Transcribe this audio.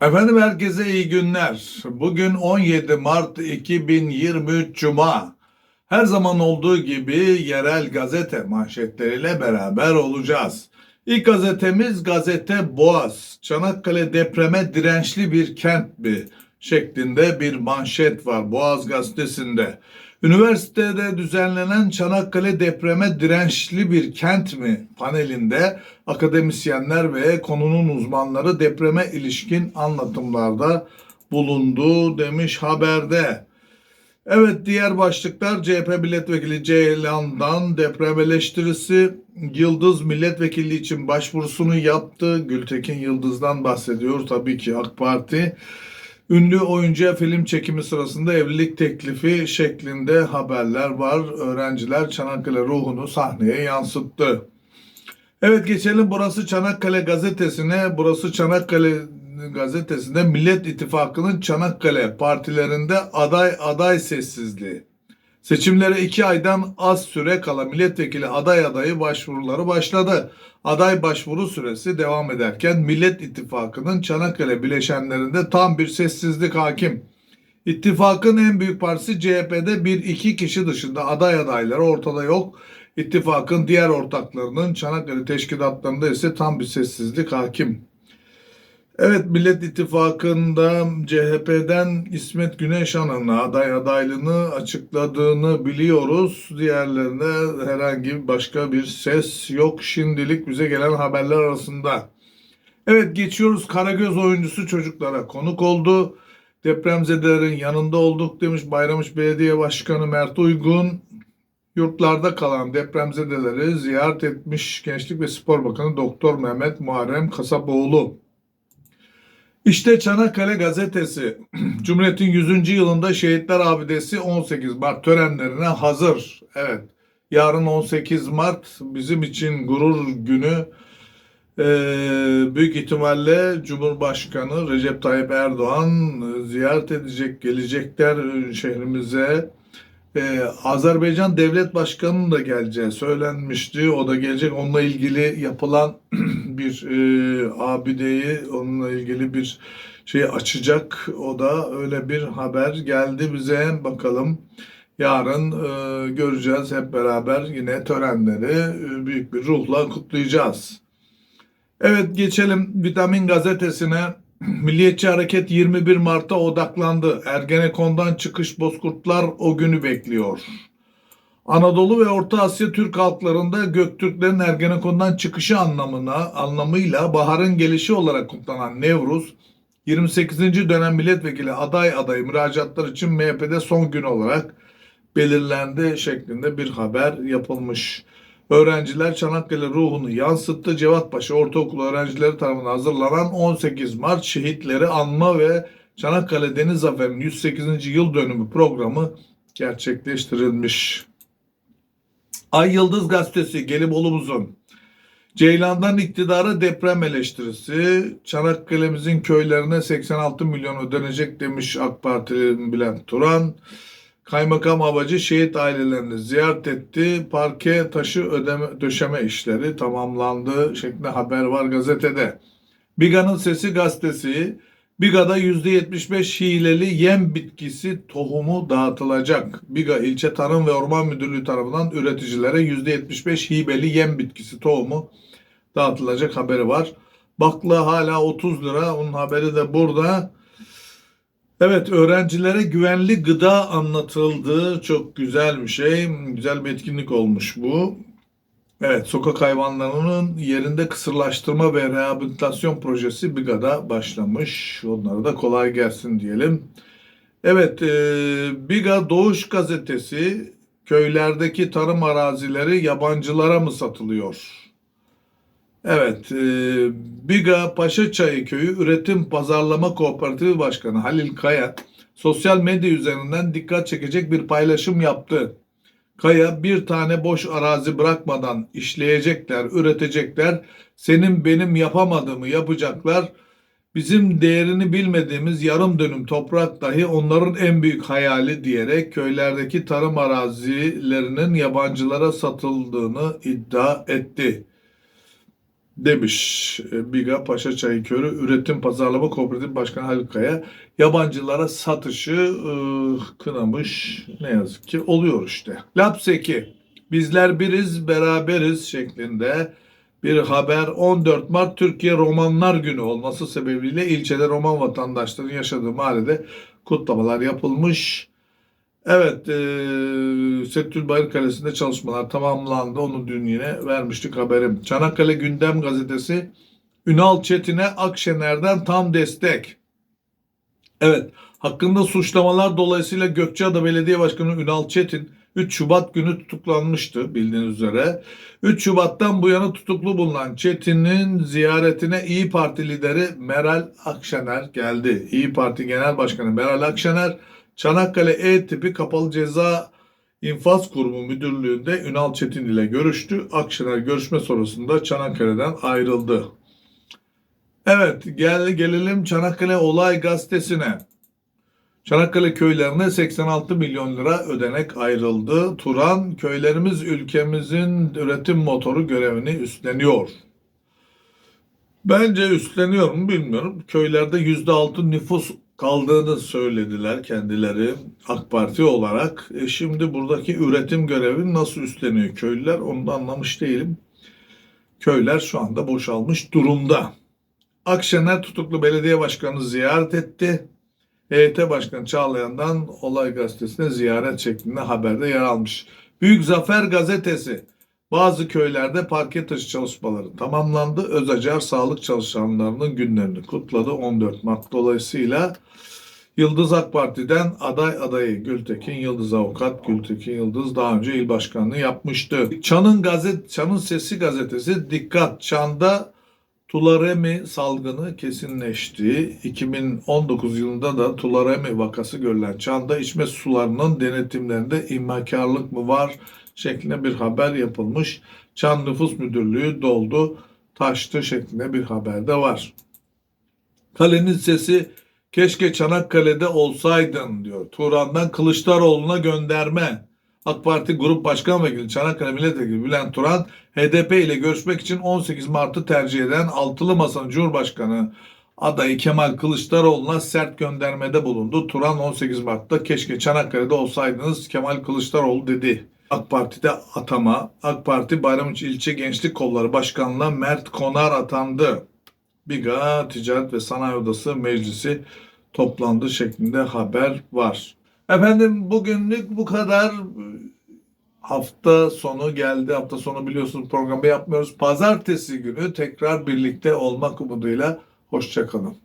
Efendim herkese iyi günler. Bugün 17 Mart 2023 Cuma. Her zaman olduğu gibi yerel gazete manşetleriyle beraber olacağız. İlk gazetemiz gazete Boğaz. Çanakkale depreme dirençli bir kent mi? şeklinde bir manşet var Boğaz gazetesinde. Üniversitede düzenlenen Çanakkale depreme dirençli bir kent mi panelinde akademisyenler ve konunun uzmanları depreme ilişkin anlatımlarda bulundu demiş haberde. Evet diğer başlıklar CHP milletvekili Ceylan'dan deprem eleştirisi Yıldız milletvekili için başvurusunu yaptı. Gültekin Yıldız'dan bahsediyor tabii ki AK Parti. Ünlü oyuncuya film çekimi sırasında evlilik teklifi şeklinde haberler var. Öğrenciler Çanakkale ruhunu sahneye yansıttı. Evet geçelim burası Çanakkale gazetesine. Burası Çanakkale gazetesinde Millet İttifakı'nın Çanakkale partilerinde aday aday sessizliği. Seçimlere iki aydan az süre kala milletvekili aday adayı başvuruları başladı. Aday başvuru süresi devam ederken Millet İttifakı'nın Çanakkale bileşenlerinde tam bir sessizlik hakim. İttifakın en büyük partisi CHP'de bir iki kişi dışında aday adayları ortada yok. İttifakın diğer ortaklarının Çanakkale teşkilatlarında ise tam bir sessizlik hakim. Evet Millet İttifakı'nda CHP'den İsmet Güneşan'ın aday adaylığını açıkladığını biliyoruz. Diğerlerinde herhangi başka bir ses yok şimdilik bize gelen haberler arasında. Evet geçiyoruz Karagöz oyuncusu çocuklara konuk oldu. Depremzedelerin yanında olduk demiş Bayramış Belediye Başkanı Mert Uygun. Yurtlarda kalan depremzedeleri ziyaret etmiş Gençlik ve Spor Bakanı Doktor Mehmet Muharrem Kasapoğlu. İşte Çanakkale gazetesi Cumhuriyet'in 100. yılında Şehitler Abidesi 18 Mart törenlerine hazır. Evet yarın 18 Mart bizim için gurur günü. Ee, büyük ihtimalle Cumhurbaşkanı Recep Tayyip Erdoğan ziyaret edecek, gelecekler şehrimize. Ee, Azerbaycan Devlet Başkanı'nın da geleceği söylenmişti. O da gelecek. Onunla ilgili yapılan bir e, abideyi, onunla ilgili bir şey açacak. O da öyle bir haber geldi bize. Bakalım yarın e, göreceğiz hep beraber yine törenleri e, büyük bir ruhla kutlayacağız. Evet geçelim Vitamin Gazetesi'ne. Milliyetçi Hareket 21 Mart'a odaklandı. Ergenekon'dan çıkış bozkurtlar o günü bekliyor. Anadolu ve Orta Asya Türk halklarında Göktürklerin Ergenekon'dan çıkışı anlamına anlamıyla baharın gelişi olarak kutlanan Nevruz 28. dönem milletvekili aday adayı müracaatlar için MHP'de son gün olarak belirlendi şeklinde bir haber yapılmış. Öğrenciler Çanakkale ruhunu yansıttı. Cevatpaşa Ortaokulu öğrencileri tarafından hazırlanan 18 Mart şehitleri anma ve Çanakkale Deniz Zaferi'nin 108. yıl dönümü programı gerçekleştirilmiş. Ay Yıldız Gazetesi Gelibolu'muzun Ceylan'dan iktidara deprem eleştirisi. Çanakkale'mizin köylerine 86 milyon ödenecek demiş AK Partili Bülent Turan. Kaymakam Abacı şehit ailelerini ziyaret etti. Parke taşı ödeme, döşeme işleri tamamlandı şeklinde haber var gazetede. Biga'nın Sesi gazetesi Biga'da %75 hileli yem bitkisi tohumu dağıtılacak. Biga İlçe Tarım ve Orman Müdürlüğü tarafından üreticilere %75 hibeli yem bitkisi tohumu dağıtılacak haberi var. Bakla hala 30 lira. Onun haberi de burada. Evet öğrencilere güvenli gıda anlatıldı. Çok güzel bir şey. Güzel bir etkinlik olmuş bu. Evet sokak hayvanlarının yerinde kısırlaştırma ve rehabilitasyon projesi Biga'da başlamış. Onlara da kolay gelsin diyelim. Evet e, Biga Doğuş gazetesi köylerdeki tarım arazileri yabancılara mı satılıyor? Evet, e, Biga Paşaçayı Köyü Üretim Pazarlama Kooperatifi Başkanı Halil Kaya sosyal medya üzerinden dikkat çekecek bir paylaşım yaptı. Kaya bir tane boş arazi bırakmadan işleyecekler, üretecekler. Senin benim yapamadığımı yapacaklar. Bizim değerini bilmediğimiz yarım dönüm toprak dahi onların en büyük hayali diyerek köylerdeki tarım arazilerinin yabancılara satıldığını iddia etti. Demiş e, Biga Paşa Çaykörü Üretim Pazarlama Kooperatif Başkanı Kaya. Yabancılara satışı e, kınamış ne yazık ki oluyor işte. Lapseki bizler biriz beraberiz şeklinde bir haber 14 Mart Türkiye Romanlar Günü olması sebebiyle ilçede Roman vatandaşlarının yaşadığı mahallede kutlamalar yapılmış. Evet, e, Settül Bayır Kalesi'nde çalışmalar tamamlandı. Onu dün yine vermiştik haberim. Çanakkale Gündem Gazetesi Ünal Çetin'e Akşener'den tam destek. Evet, hakkında suçlamalar dolayısıyla Gökçeada Belediye Başkanı Ünal Çetin 3 Şubat günü tutuklanmıştı bildiğiniz üzere. 3 Şubat'tan bu yana tutuklu bulunan Çetin'in ziyaretine İyi Parti lideri Meral Akşener geldi. İyi Parti Genel Başkanı Meral Akşener Çanakkale E tipi kapalı ceza infaz kurumu müdürlüğünde Ünal Çetin ile görüştü. Akşener görüşme sonrasında Çanakkale'den ayrıldı. Evet gel gelelim Çanakkale Olay Gazetesi'ne. Çanakkale köylerine 86 milyon lira ödenek ayrıldı. Turan köylerimiz ülkemizin üretim motoru görevini üstleniyor. Bence üstleniyor mu bilmiyorum. Köylerde %6 nüfus kaldığını söylediler kendileri AK Parti olarak. E şimdi buradaki üretim görevini nasıl üstleniyor köylüler onu da anlamış değilim. Köyler şu anda boşalmış durumda. Akşener tutuklu belediye başkanını ziyaret etti. EYT Başkanı Çağlayan'dan Olay Gazetesi'ne ziyaret şeklinde haberde yer almış. Büyük Zafer Gazetesi bazı köylerde parke taşı çalışmaları tamamlandı. Özacar sağlık çalışanlarının günlerini kutladı 14 Mart dolayısıyla. Yıldız AK Parti'den aday adayı Gültekin Yıldız Avukat Gültekin Yıldız daha önce il başkanlığı yapmıştı. Çan'ın gazet Çan'ın Sesi gazetesi dikkat Çan'da Tularemi salgını kesinleşti. 2019 yılında da Tularemi vakası görülen Çan'da içme sularının denetimlerinde immakarlık mı var şeklinde bir haber yapılmış. Çan Nüfus Müdürlüğü doldu, taştı şeklinde bir haber de var. Kalenin sesi keşke Çanakkale'de olsaydın diyor. Turan'dan Kılıçdaroğlu'na gönderme. AK Parti Grup Başkan Vekili Çanakkale Milletvekili Bülent Turan HDP ile görüşmek için 18 Mart'ı tercih eden Altılı Masa'nın Cumhurbaşkanı adayı Kemal Kılıçdaroğlu'na sert göndermede bulundu. Turan 18 Mart'ta keşke Çanakkale'de olsaydınız Kemal Kılıçdaroğlu dedi. AK Parti'de atama, AK Parti Bayramoğlu İlçe Gençlik Kolları Başkanlığı'na Mert Konar atandı. BİGA Ticaret ve Sanayi Odası Meclisi toplandı şeklinde haber var. Efendim bugünlük bu kadar. Hafta sonu geldi. Hafta sonu biliyorsunuz programı yapmıyoruz. Pazartesi günü tekrar birlikte olmak umuduyla. Hoşçakalın.